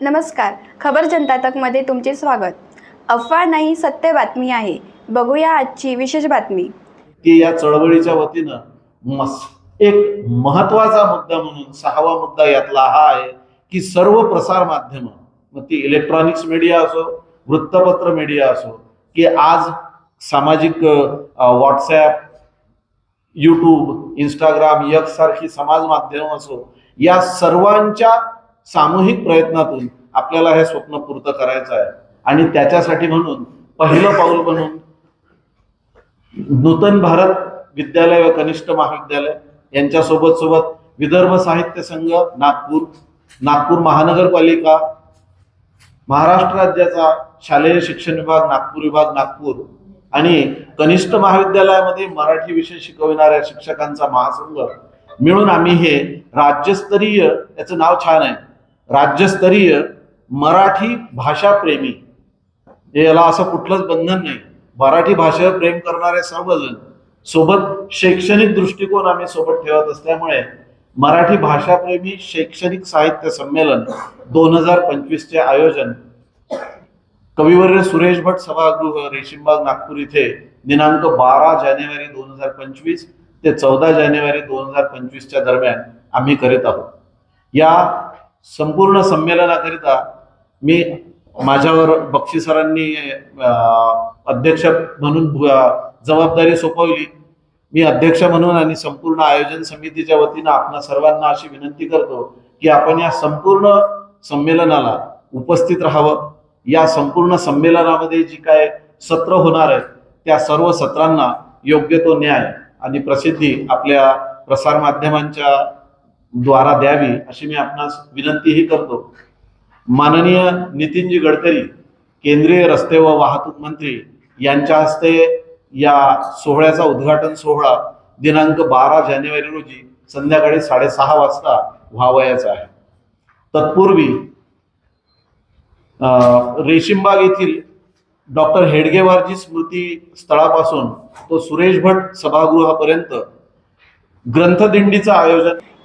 नमस्कार. खबर जनता तकमध्ये तुमचे स्वागत. अफवा नाही सत्य बातमी आहे. बघूया आजची विशेष बातमी. की या चळवळीच्या वतीनं मस एक महत्त्वाचा मुद्दा म्हणून सहावा मुद्दा यातला हा आहे की सर्व प्रसार माध्यम मग ती इलेक्ट्रॉनिक्स मीडिया असो वृत्तपत्र मीडिया असो की आज सामाजिक व्हॉट्सॲप यूट्यूब इंस्टाग्राम यक्स सारखी समाज माध्यम असो या सर्वांच्या सामूहिक प्रयत्नातून आपल्याला हे स्वप्न पूर्त करायचं आहे. आणि त्याच्यासाठी म्हणून पहिलं पाऊल म्हणून नूतन भारत विद्यालय व कनिष्ठ महाविद्यालय यांच्या सोबत सोबत विदर्भ साहित्य संघ नागपूर नागपूर महानगरपालिका महाराष्ट्र राज्याचा शालेय शिक्षण विभाग नागपूर विभाग नागपूर आणि कनिष्ठ महाविद्यालयामध्ये मराठी विषय शिकविणाऱ्या शिक्षकांचा महासंघ. मिळून आम्ही हे राज्यस्तरीय याचं नाव छान आहे राज्यस्तरीय मराठी भाषा प्रेमी. याला असं कुठलंच बंधन नाही. मराठी भाषेवर प्रेम करणारे सर्वजण सोबत शैक्षणिक दृष्टिकोन आम्ही सोबत ठेवत असल्यामुळे मराठी भाषाप्रेमी शैक्षणिक साहित्य संमेलन दोन हजार पंचवीसचे आयोजन कविवर्य सुरेश भट सभागृह रेशीमबाग नागपूर इथे दिनांक बारा जानेवारी दोन हजार पंचवीस ते चौदा जानेवारी दोन हजार पंचवीसच्या दरम्यान आम्ही करीत आहोत. या संपूर्ण संमेलनाकरिता मी माझ्यावर बक्षीसरांनी अध्यक्ष म्हणून जबाबदारी सोपवली. मी अध्यक्ष म्हणून आणि संपूर्ण आयोजन समितीच्या वतीनं आपण सर्वांना अशी विनंती करतो की आपण या संपूर्ण संमेलनाला उपस्थित राहावं. या संपूर्ण संमेलनामध्ये जी काय सत्र होणार आहेत त्या सर्व सत्रांना योग्य तो न्याय आणि प्रसिद्धी आपल्या प्रसारमाध्यमांच्या द्वारा द्यावी अशी मी आपणास विनंतीही करतो. माननीय नितीनजी गडकरी केंद्रीय रस्ते व वाहतूक मंत्री यांच्या हस्ते या सोहळ्याचा उद्घाटन सोहळा दिनांक बारा जानेवारी रोजी संध्याकाळी साडेसहा वाजता व्हावयाचा आहे. तत्पूर्वी अं, रेशीमबाग येथील डॉक्टर हेडगेवारजी स्मृती स्थळापासून तो सुरेश भट सभागृहापर्यंत ग्रंथदिंडीचं आयोजन